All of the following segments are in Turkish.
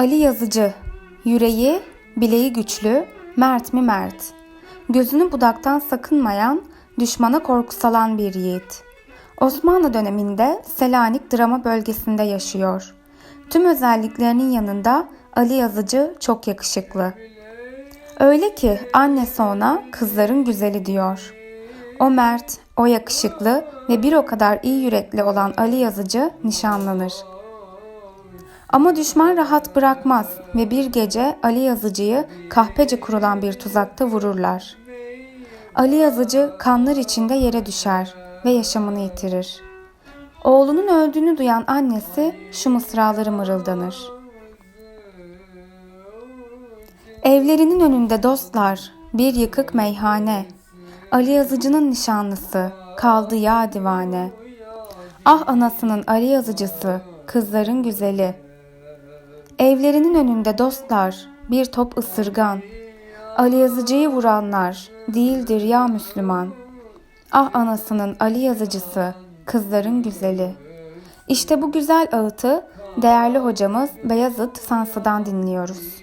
Ali Yazıcı Yüreği, bileği güçlü, mert mi mert. Gözünü budaktan sakınmayan, düşmana korku salan bir yiğit. Osmanlı döneminde Selanik drama bölgesinde yaşıyor. Tüm özelliklerinin yanında Ali Yazıcı çok yakışıklı. Öyle ki annesi ona kızların güzeli diyor. O mert, o yakışıklı ve bir o kadar iyi yürekli olan Ali Yazıcı nişanlanır. Ama düşman rahat bırakmaz ve bir gece Ali Yazıcı'yı kahpece kurulan bir tuzakta vururlar. Ali Yazıcı kanlar içinde yere düşer ve yaşamını yitirir. Oğlunun öldüğünü duyan annesi şu mısraları mırıldanır. Evlerinin önünde dostlar, bir yıkık meyhane. Ali Yazıcı'nın nişanlısı, kaldı ya divane. Ah anasının Ali Yazıcısı, kızların güzeli. Evlerinin önünde dostlar, bir top ısırgan. Ali Yazıcı'yı vuranlar, değildir ya Müslüman. Ah anasının Ali Yazıcısı, kızların güzeli. İşte bu güzel ağıtı değerli hocamız Beyazıt Sansı'dan dinliyoruz.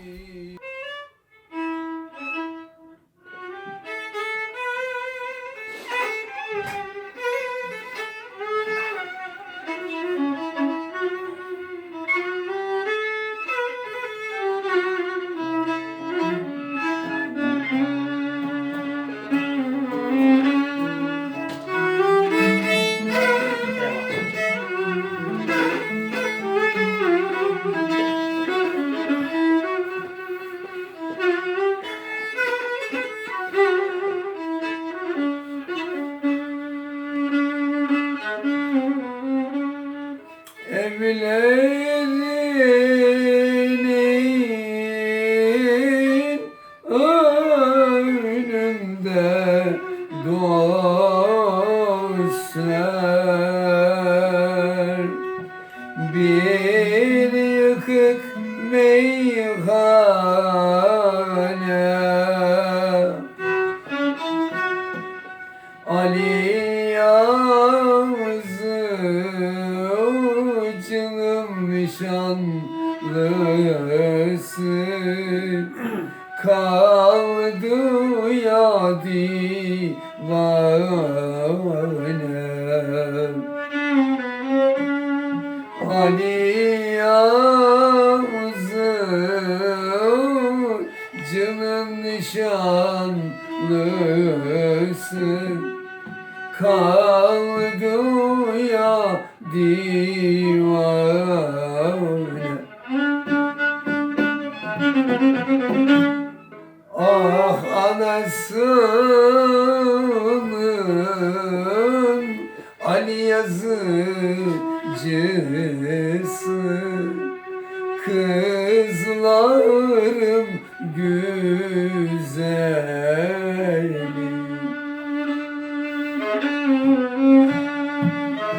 Nişanlısı kaldı ya divane Ali Yazıcı'nın nişanlısı kaldı ya divane anasının Ali yazıcısı Kızlarım güzeli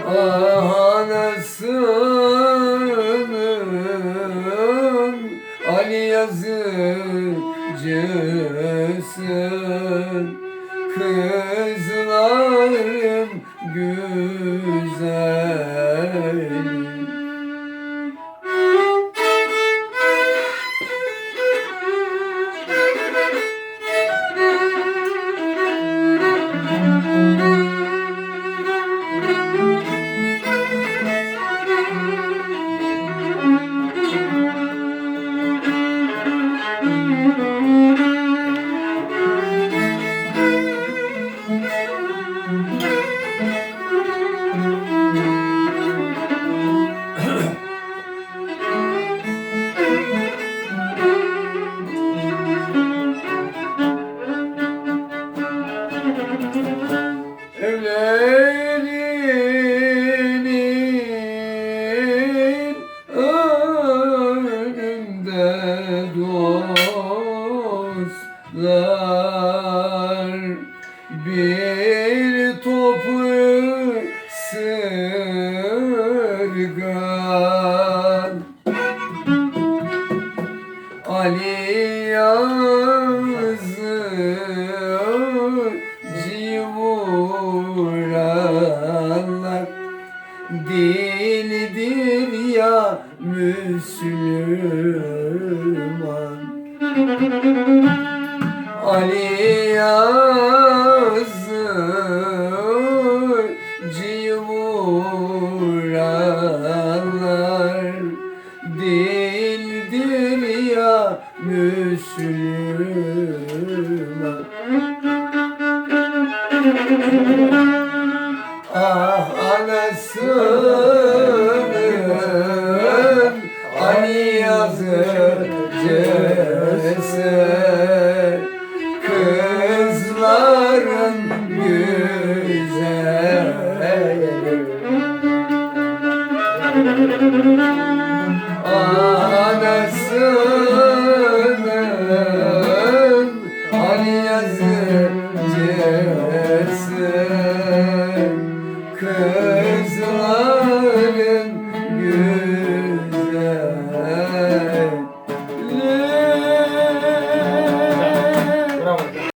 Ah anasının Ali yazıcısı güzeli Müslüman. Ali yazır civuranlar Dildir ya Müslüman. Ah anasının Anasının Ali yazıcısı